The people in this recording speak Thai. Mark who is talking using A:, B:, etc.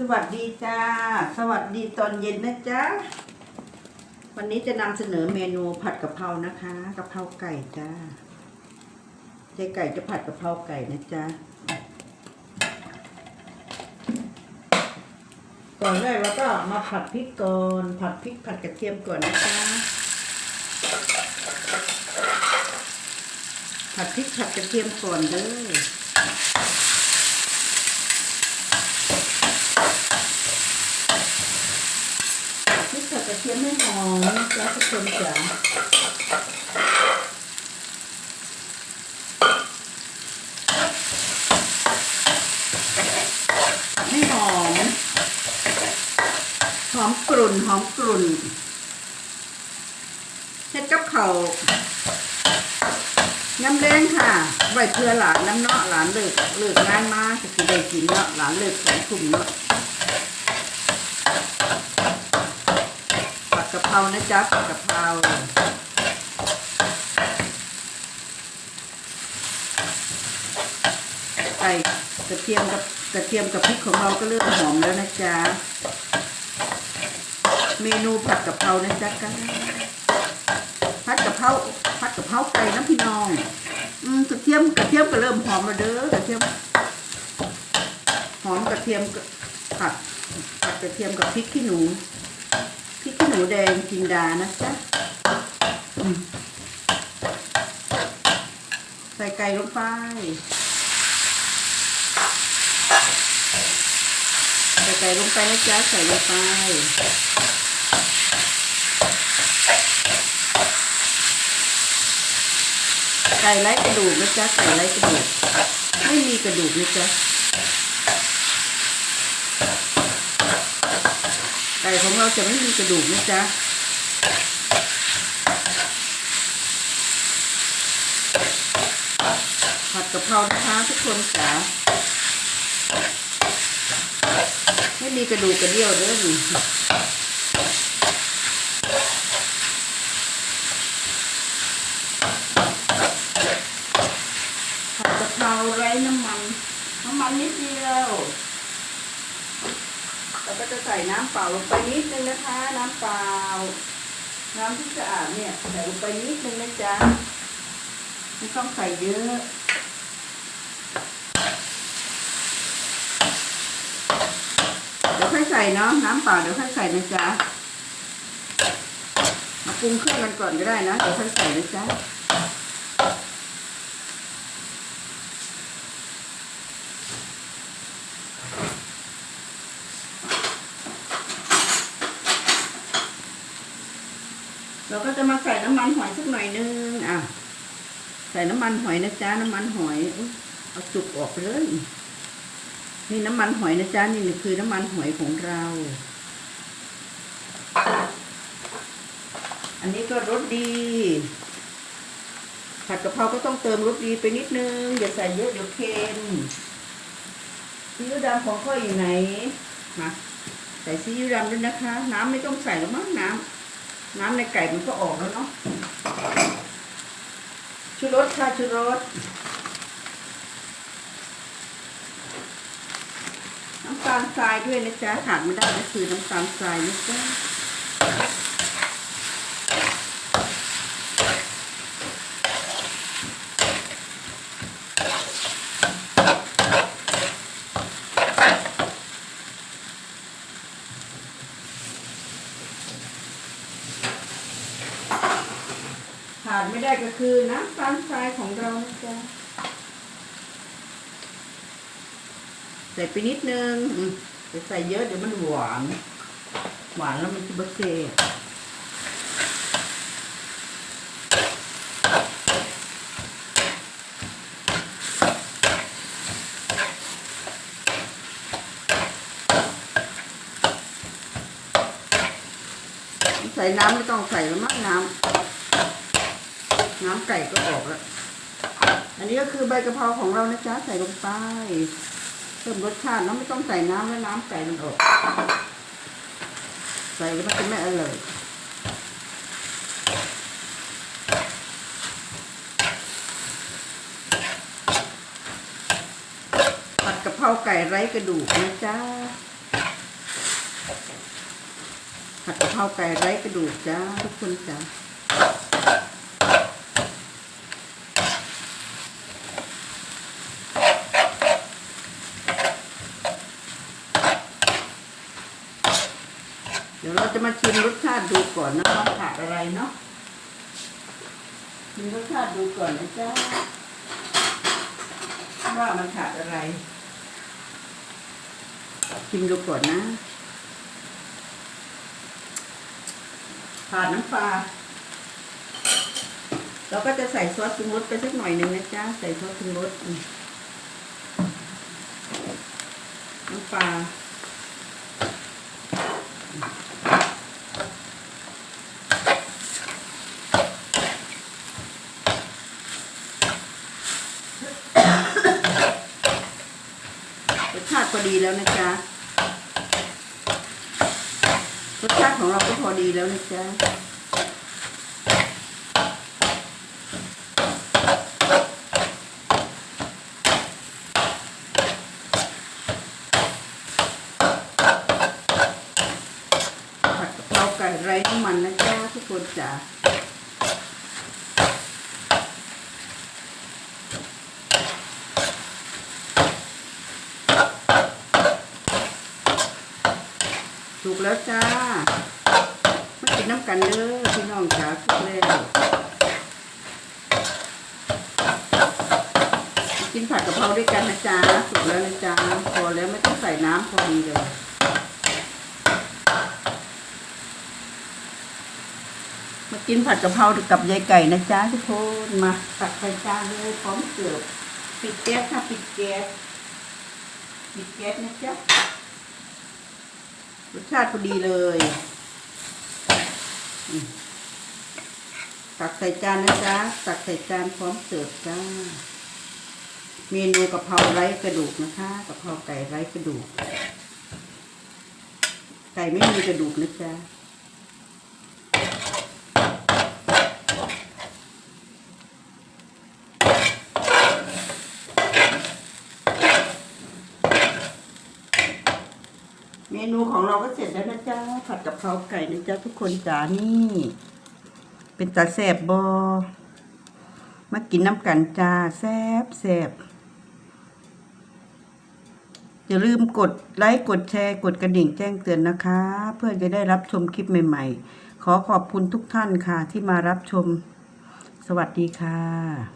A: สวัสดีจ้า สวัสดีตอนเย็นนะจ๊ะ วันนี้จะนำเสนอเมนูผัดกะเพรานะคะกะเพราไก่จ้าเจ๊ไก่จะผัดกะเพราไก่นะจ๊ะ ก่อนแรกเราก็มาผัดพริกก่อนผัดพริกผัดกระเทียมก่อนนะจ๊ะผัดพริกผัดกระเทียมก่อนเด้อ พริกผัดกระเที ยมให้หอมนะจ๊ะทุกคนจ๋าให้หอม หอมกลุ่น หอมกลุ่นเฮ็ดกับเขาน้ำแดงค่ะไว้เพื่อหลานน้ำเนาะหลานเลิกเลิกงานมาจะกินได้กินเนาะหลานเลิกสองทุ่มเนาะ ผัดกะเพ รานะจ๊ะผัดกะเพราไก่กระเทียมกับกระเทียมกับพริกของเราก็เริ่มหอมแล้วนะจ๊ะเมนูผัดกะเพรานะจ๊ะกันผัดกะเพราผัดกะเพราไก่นะพี่น้อง อืมกระเทียมกระเทียมก็เริ่มหอมแล้วเด้อกระเทียมหอมกระเทียมผัดผัดกระเทียมกับพริกขี้หนู พริกขี้หนูแดงจินดานะจ๊ะใส่ไก่ลงไป ใส่ไก่ลงไปนะจ๊ะใส่ลงไปไก่ไร้กระดูกนะจ๊ะไก่ไร้กระดูก ไม่มีกระดูกนะจ๊ะ ไก่ของเราจะไม่มีกระดูกนะจ๊ะผัดกะเพรานะคะทุกคนจ๋าไม่มีกระดูกกระเดี่ยวเด้อนี่ผัดกะเพราไร้น้ำมัน น้ำมันนิดเดียว เราก็จะใส่น้ำเปล่าลงไปนิดนึงนะคะ น้ำเปล่า น้ำที่สะอาดเนี่ยใส่ลงไปนิดนึงนะจ๊ะไม่ต้องใส่เยอะเดี๋ยวค่อยใส่เนาะน้ำเปล่าเดี๋ยวค่อยใส่นะจ๊ะมาปรุงเครื่องกันก่อนก็ได้นะเดี๋ยวค่อยใส่นะจ๊ะ เราก็จะมาใส่น้ำมันหอยสักหน่อยนึงอะใส่น้ำมันหอยนะจ๊ะน้ำมันหอยเอาจุกออกเลยนี่น้ำมันหอยนะจ๊ะนี่คือน้ำมันหอยของเรา อันนี้ก็รสดีผัดกะเพราก็ต้องเติมรสดีไปนิดนึง อย่าใส่เยอะเดี๋ยวเค็มซีอิ๊วดำของข้อยอยู่ไหนมาใส่ซีอิ๊วดำด้วยนะคะ น้ำไม่ต้องใส่หรอกมั้งน้ำ น้ำในไก่มันก็ออกแล้วเนาะชูรสค่ะชูรสน้ำตาลทรายด้วยนะจ๊ะขาดไม่ได้ก็คือน้ำตาลทรายนะจ๊ะ ขาดไม่ได้ก็คือน้ำตาลทรายของเรานะจ๊ะใส่ไปนิดนึงจะใส่เยอะเดี๋ยวมันหวาน หวานแล้วมันจะบะเซ่ใส่น้ำไม่ต้องใส่แล้วมั้งน้ำ น้ำไก่ก็ออกแล้ว อันนี้ก็คือใบกะเพราของเรานะจ๊ะใส่ลงไปเพิ่มรสชาติแล้วไม่ต้องใส่น้ำแล้วน้ำไก่มันออก ใส่แล้วมันจะไม่อร่อยผัดกะเพราไก่ไร้กระดูกนะจ๊ะผัดกะเพราไก่ไร้กระดูกจ้าทุกคนจ้า ดี๋ยวเราจะมาชิมรสชาติดูก่อนนะว่าขาดอะไรเนาะชิมรสชาติดูก่อนนะจ้าว่ามันขาดอะไร ชิมดูก่อนนะขาดน้ำปลาเราก็จะใส่ซอสปรุงรสไปสักหน่อยหนึ่งนะจ๊ะใส่ซอสปรุงรสน้ำปลา รสชาติ พอดีแล้วนะจ๊ะรสชาติของเราก็พอดีแล้วนะจ๊ะ ผัดกะเพราไก่ไร้น้ำมันนะจ๊ะทุกคนจ๋า ถูกแล้วจ้ามากินน้ำกันเด้อพี่น้องจ๋าถูกแล้วมากินผัดกะเพราด้วยกันนะจ๊ะถูกแล้วนะจ๊ะพอแล้วไม่ต้องใส่น้ำพอดีเลยมากินผัดกะเพรากับยายไก่นะจ๊ะทุกคนมาตักใส่จานเลยพร้อมเสิร์ฟปิดแก๊สค่ะปิดแก๊สปิดแก๊สนะจ๊ะ รสชาติพอดีเลยตักใส่จานนะจ๊ะตักใส่จานพร้อมเสิร์ฟจ้า เมนูกะเพราไร้กระดูกนะคะกะเพราไก่ไร้กระดูก ไก่ไม่มีกระดูกนะจ๊ะ นูของเราก็เสร็จแล้วนะจ๊ะผัดกะเพราไก่นะจ๊ะทุกคนจ๋านี่ เป็นตาแสบบอมากินน้ำกันจ้าแซบแซบอย่าลืมกดไลค์กดแชร์ กดกระดิ่งแจ้งเตือนนะคะ เพื่อจะได้รับชมคลิปใหม่ ๆ ขอขอบคุณทุกท่านค่ะที่มารับชม สวัสดีค่ะ